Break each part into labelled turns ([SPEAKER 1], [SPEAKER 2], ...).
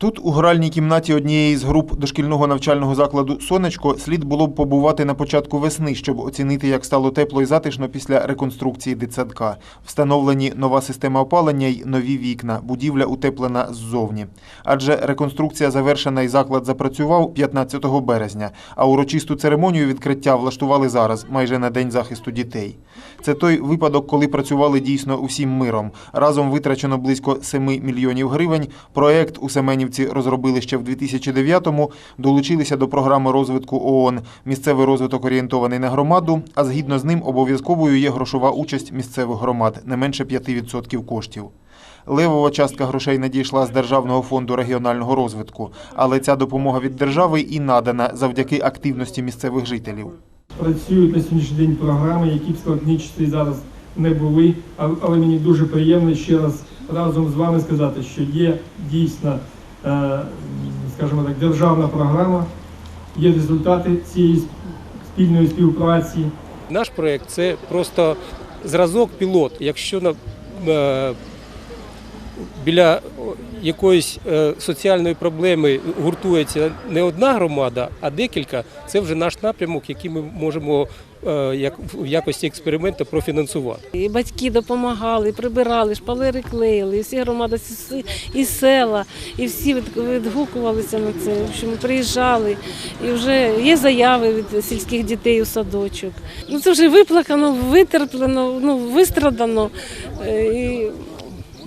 [SPEAKER 1] Тут, у гральній кімнаті однієї з груп дошкільного навчального закладу Сонечко, слід було б побувати на початку весни, щоб оцінити, як стало тепло і затишно після реконструкції дитсадка. Встановлені нова система опалення й нові вікна. Будівля утеплена ззовні. Адже реконструкція завершена і заклад запрацював 15 березня, а урочисту церемонію відкриття влаштували зараз, майже на день захисту дітей. Це той випадок, коли працювали дійсно усім миром. Разом витрачено близько 7 мільйонів гривень. Проект у Семенівці розробили ще в 2009-му, долучилися до програми розвитку ООН «Місцевий розвиток орієнтований на громаду», а згідно з ним обов'язковою є грошова участь місцевих громад, не менше 5% коштів. Левова частка грошей надійшла з Державного фонду регіонального розвитку, але ця допомога від держави і надана завдяки активності місцевих жителів.
[SPEAKER 2] Працюють на сьогоднішній день програми, які б складні часи зараз не були. Але мені дуже приємно ще раз разом з вами сказати, що є дійсна, е, скажімо так, державна програма, є результати цієї спільної співпраці.
[SPEAKER 3] Наш проєкт це просто зразок пілот. Якщо е, біля якоїсь е, соціальної проблеми гуртується не одна громада, а декілька, це вже наш напрямок, який ми можемо е, як, в якості експерименту профінансувати.
[SPEAKER 4] І батьки допомагали, прибирали, шпалери клеїли, і всі громади і села, і всі відгукувалися на це. В общем, приїжджали. І вже є заяви від сільських дітей у садочок. Ну це вже виплакано, витерплено, ну вистрадано. Е, І,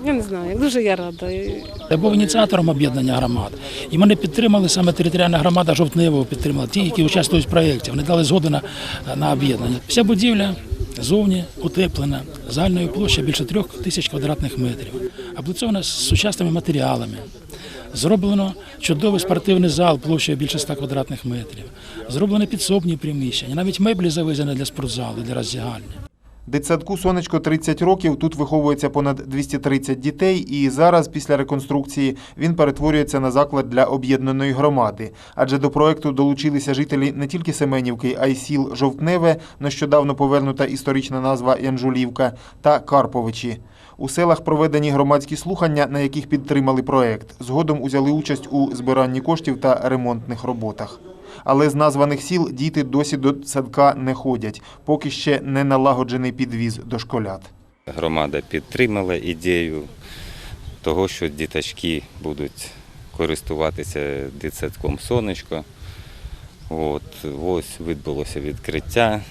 [SPEAKER 4] я не знаю, дуже я рада.
[SPEAKER 5] Я був ініціатором об'єднання громад. І мене підтримали саме територіальна громада Жовтневого підтримала, ті, які участвують в проєкті. Вони дали згоду на, на об'єднання. Вся будівля зовні утеплена, загальною площею більше трьох тисяч квадратних метрів, облицована сучасними матеріалами. Зроблено чудовий спортивний зал площею більше 100 квадратних метрів. Зроблені підсобні приміщення, навіть меблі завезені для спортзалу, для роздягальні.
[SPEAKER 1] Дитсадку «Сонечко» 30 років, тут виховується понад 230 дітей, і зараз, після реконструкції, він перетворюється на заклад для об'єднаної громади. Адже до проекту долучилися жителі не тільки Семенівки, а й сіл Жовтневе, нещодавно повернута історична назва Янжулівка, та Карповичі. У селах проведені громадські слухання, на яких підтримали проект. Згодом узяли участь у збиранні коштів та ремонтних роботах. Але з названих сіл діти досі до садка не ходять, поки ще не налагоджений підвіз дошколят.
[SPEAKER 6] Громада підтримала ідею того, що діточки будуть користуватися дитсадком сонечко. От, ось відбулося відкриття.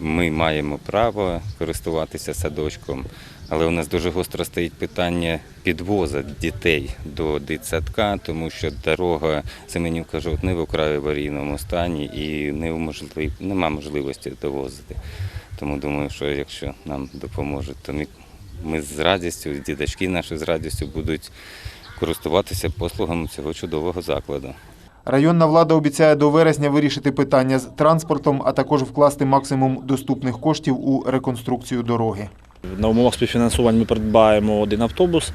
[SPEAKER 6] Ми маємо право користуватися садочком, але у нас дуже гостро стоїть питання підвозу дітей до дитсадка, тому що дорога Семенівка вкрай в аварійному стані і неможлив... нема можливості довозити. Тому думаю, що якщо нам допоможуть, то ми з радістю, діточки наші з радістю будуть користуватися послугами цього чудового закладу.
[SPEAKER 1] Районна влада обіцяє до вересня вирішити питання з транспортом, а також вкласти максимум доступних коштів у реконструкцію дороги.
[SPEAKER 7] На умовах співфінансування ми придбаємо один автобус.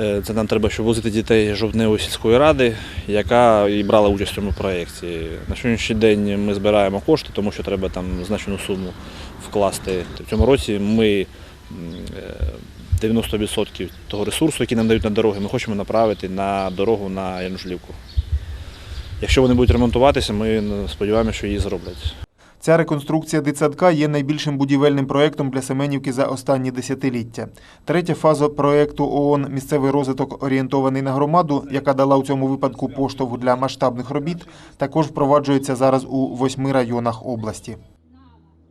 [SPEAKER 7] Е, Це нам треба, щоб возити дітей жовтневої сільської ради, яка і брала участь в цьому проєкті. На сьогоднішній день ми збираємо кошти, тому що треба там значну суму вкласти. В цьому році ми е, 90% того ресурсу, який нам дають на дороги, ми хочемо направити на дорогу на Янжлівку. Якщо вони будуть ремонтуватися, ми сподіваємося, що її зроблять.
[SPEAKER 1] Ця реконструкція дитсадка є найбільшим будівельним проєктом для Семенівки за останні десятиліття. Третя фаза проєкту ООН «Місцевий розвиток орієнтований на громаду», яка дала у цьому випадку поштовх для масштабних робіт, також впроваджується зараз у восьми районах області.